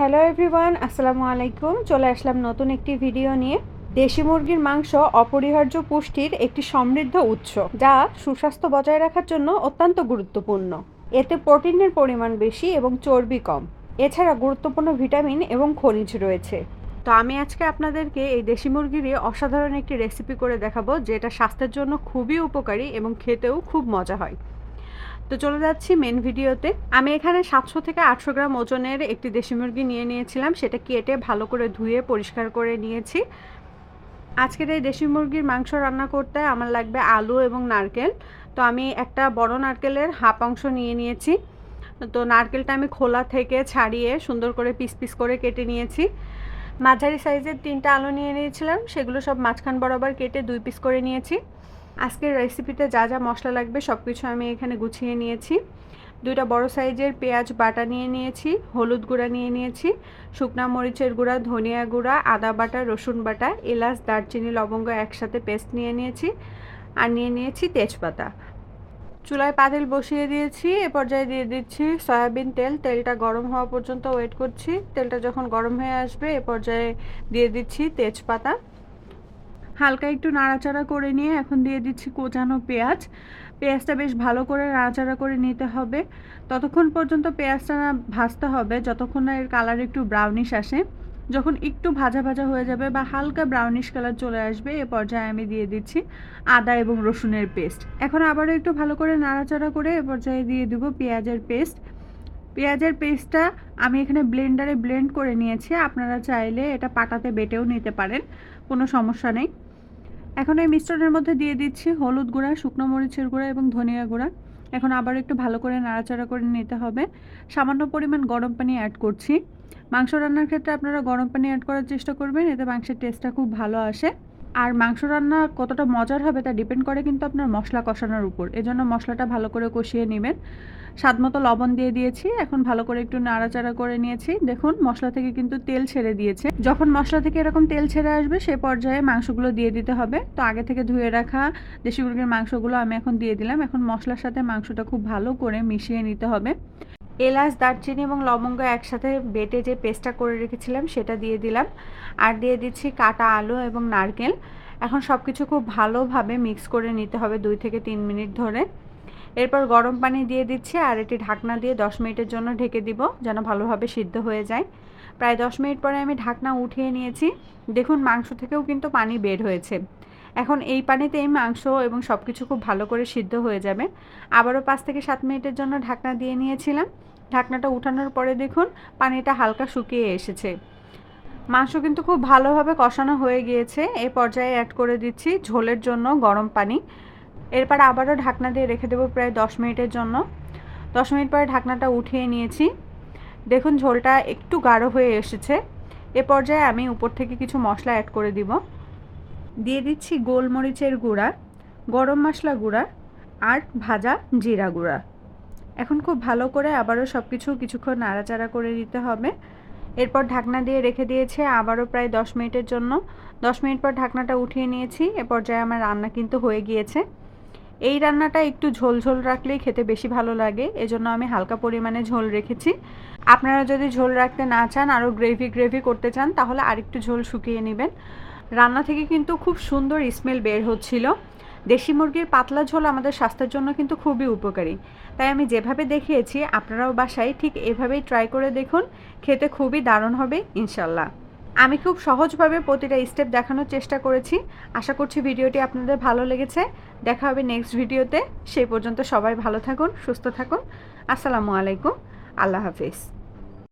Hello everyone আসসালামু আলাইকুম। চলে আসলাম নতুন একটি ভিডিও নিয়ে। দেশি মুরগির মাংস অপরিহার্য পুষ্টির একটি সমৃদ্ধ উৎস, যা সুস্বাস্থ্য বজায় রাখার জন্য অত্যন্ত গুরুত্বপূর্ণ। এতে প্রোটিনের পরিমাণ বেশি এবং চর্বি কম। এছাড়া গুরুত্বপূর্ণ ভিটামিন এবং খনিজ রয়েছে। তো আমি আজকে আপনাদেরকে এই দেশি মুরগিরই অসাধারণ একটি রেসিপি করে দেখাবো, যেটা স্বাস্থ্যের জন্য খুবই উপকারী এবং খেতেও খুব মজা হয়। তো চলে যাচ্ছি মেন ভিডিওতে আমি এখানে সাতশো থেকে আটশো গ্রাম ওজনের একটি দেশি মুরগি নিয়ে নিয়েছিলাম। সেটা কেটে ভালো করে ধুয়ে পরিষ্কার করে নিয়েছি। আজকের এই দেশি মুরগির মাংস রান্না করতে আমার লাগবে আলু এবং নারকেল। তো আমি একটা বড় নারকেলের হাফ অংশ নিয়ে নিয়েছি। তো নারকেলটা আমি খোলা থেকে ছাড়িয়ে সুন্দর করে পিস পিস করে কেটে নিয়েছি। মাঝারি সাইজের তিনটা আলু নিয়ে নিয়েছিলাম। সেগুলো সব মাঝখান বরাবর কেটে দুই পিস করে নিয়েছি। আজকের রেসিপিতে যা যা মশলা লাগবে সব কিছু আমি এখানে গুছিয়ে নিয়েছি। দুইটা বড় সাইজের পেঁয়াজ বাটা নিয়ে নিয়েছি, হলুদ গুঁড়া নিয়ে নিয়েছি, শুকনা মরিচের গুঁড়া, ধনিয়া গুঁড়া, আদা বাটা, রসুন বাটা, এলাচ, দারচিনি, লবঙ্গ একসাথে পেস্ট নিয়ে নিয়েছি আর নিয়ে নিয়েছি তেজপাতা। চুলায় পাতিল বসিয়ে দিয়েছি, এ পর্যায়ে দিয়ে দিচ্ছি সয়াবিন তেল। তেলটা গরম হওয়া পর্যন্ত ওয়েট করছি। তেলটা যখন গরম হয়ে আসবে, এ পর্যায়ে দিয়ে দিচ্ছি তেজপাতা। হালকা একটু নাড়াচাড়া করে নিয়ে এখন দিয়ে দিচ্ছি কোচানো পেঁয়াজ। পেঁয়াজটা বেশ ভালো করে নাড়াচাড়া করে নিতে হবে। ততক্ষণ পর্যন্ত পেঁয়াজটা না ভাজতে হবে, যতক্ষণ না এর কালার একটু ব্রাউনিশ আসে। যখন একটু ভাজা ভাজা হয়ে যাবে বা হালকা ব্রাউনিশ কালার চলে আসবে, এ পর্যায়ে আমি দিয়ে দিচ্ছি আদা এবং রসুনের পেস্ট এখন আবারও একটু ভালো করে নাড়াচাড়া করে এ পর্যায়ে দিয়ে দেবো পেঁয়াজের পেস্ট পেঁয়াজের পেস্টটা আমি এখানে ব্লেন্ডারে ব্লেন্ড করে নিয়েছি, আপনারা চাইলে এটা পাটাতে বেটেও নিতে পারেন, কোনো সমস্যা নেই। এখন এই মিশ্রণের মধ্যে দিয়ে দিচ্ছি হলুদ গুঁড়া, শুকনো মরিচের গুঁড়া এবং ধনিয়া গুঁড়া। এখন আবার একটু ভালো করে নাড়াচাড়া করে নিতে হবে। সামান্য পরিমাণ গরম পানি অ্যাড করছি। মাংস রান্নার ক্ষেত্রে আপনারা গরম পানি অ্যাড করার চেষ্টা করবেন, এতে মাংসের টেস্টটা খুব ভালো আসে। আর মাংস রান্না কতটা মজার হবে তা ডিপেন্ড করে কিন্তু আপনার মশলা কষানোর উপর। এজন্য মশলাটা ভালো করে কষিয়ে নেবেন। স্বাদ মতো লবণ দিয়ে দিয়েছি, এখন ভালো করে একটু নাড়াচাড়া করে নিয়েছি। দেখুন, মশলা থেকে কিন্তু তেল ছেড়ে দিয়েছে। যখন মশলা থেকে এরকম তেল ছেড়ে আসবে, সে পর্যায়ে মাংসগুলো দিয়ে দিতে হবে। তো আগে থেকে ধুয়ে রাখা দেশি মুরগির মাংসগুলো আমি এখন দিয়ে দিলাম। এখন মশলার সাথে মাংসটা খুব ভালো করে মিশিয়ে নিতে হবে। এলাচ, দারচিনি এবং লবঙ্গ একসাথে বেটে যে পেস্টটা করে রেখেছিলাম, সেটা দিয়ে দিলাম। আর দিয়ে দিচ্ছি কাটা আলু এবং নারকেল। এখন সব কিছু খুব ভালোভাবে মিক্স করে নিতে হবে দুই থেকে তিন মিনিট ধরে। এরপর গরম পানি দিয়ে দিচ্ছি আর এটি ঢাকনা দিয়ে দশ মিনিটের জন্য ঢেকে দিব, যেন ভালোভাবে সিদ্ধ হয়ে যায়। প্রায় দশ মিনিট পরে আমি ঢাকনা উঠিয়ে নিয়েছি। দেখুন, মাংস থেকেও কিন্তু পানি বের হয়েছে। এখন এই পানিতেই মাংস এবং সব কিছু খুব ভালো করে সিদ্ধ হয়ে যাবে। আবারও পাঁচ থেকে সাত মিনিটের জন্য ঢাকনা দিয়ে নিয়েছিলাম। ঢাকনাটা উঠানোর পরে দেখুন, পানিটা হালকা শুকিয়ে এসেছে। মাংস কিন্তু খুব ভালোভাবে কষানো হয়ে গিয়েছে। এ পর্যায়ে অ্যাড করে দিচ্ছি ঝোলের জন্য গরম পানি। এরপর আবারও ঢাকনা দিয়ে রেখে দেবো প্রায় দশ মিনিটের জন্য। দশ মিনিট পরে ঢাকনাটা উঠিয়ে নিয়েছি। দেখুন ঝোলটা একটু গাঢ় হয়ে এসেছে। এ পর্যায়ে আমি উপর থেকে কিছু মশলা অ্যাড করে দিব। দিয়ে দিচ্ছি গোলমরিচের গুঁড়া, গরম মশলা গুঁড়া আর ভাজা জিরা গুঁড়া। এখন খুব ভালো করে আবারও সব কিছু কিছুক্ষণ নাড়াচাড়া করে দিতে হবে। এরপর ঢাকনা দিয়ে রেখে দিয়েছে আবারও প্রায় দশ মিনিটের জন্য। দশ মিনিট পর ঢাকনাটা উঠিয়ে নিয়েছি, এ পর্যায়ে আমার রান্না কিন্তু হয়ে গিয়েছে। এই রান্নাটা একটু ঝোল ঝোল রাখলেই খেতে বেশি ভালো লাগে, এজন্য আমি হালকা পরিমাণে ঝোল রেখেছি। আপনারা যদি ঝোল রাখতে না চান, আরও গ্রেভি গ্রেভি করতে চান, তাহলে আরেকটু ঝোল শুকিয়ে নেবেন। রান্না থেকে কিন্তু খুব সুন্দর স্মেল বের হচ্ছিল। দেশি মুরগির পাতলা ঝোল আমাদের স্বাস্থ্যের জন্য কিন্তু খুবই উপকারী। তাই আমি যেভাবে দেখিয়েছি, আপনারাও বাসায় ঠিক এভাবেই ট্রাই করে দেখুন, খেতে খুবই দারুণ হবে ইনশাল্লাহ আমি খুব সহজভাবে প্রতিটা স্টেপ দেখানোর চেষ্টা করেছি। আশা করছি ভিডিওটি আপনাদের ভালো লেগেছে। দেখা হবে নেক্সট ভিডিওতে। সেই পর্যন্ত সবাই ভালো থাকুন, সুস্থ থাকুন। আসসালামু আলাইকুম। আল্লাহ হাফিজ।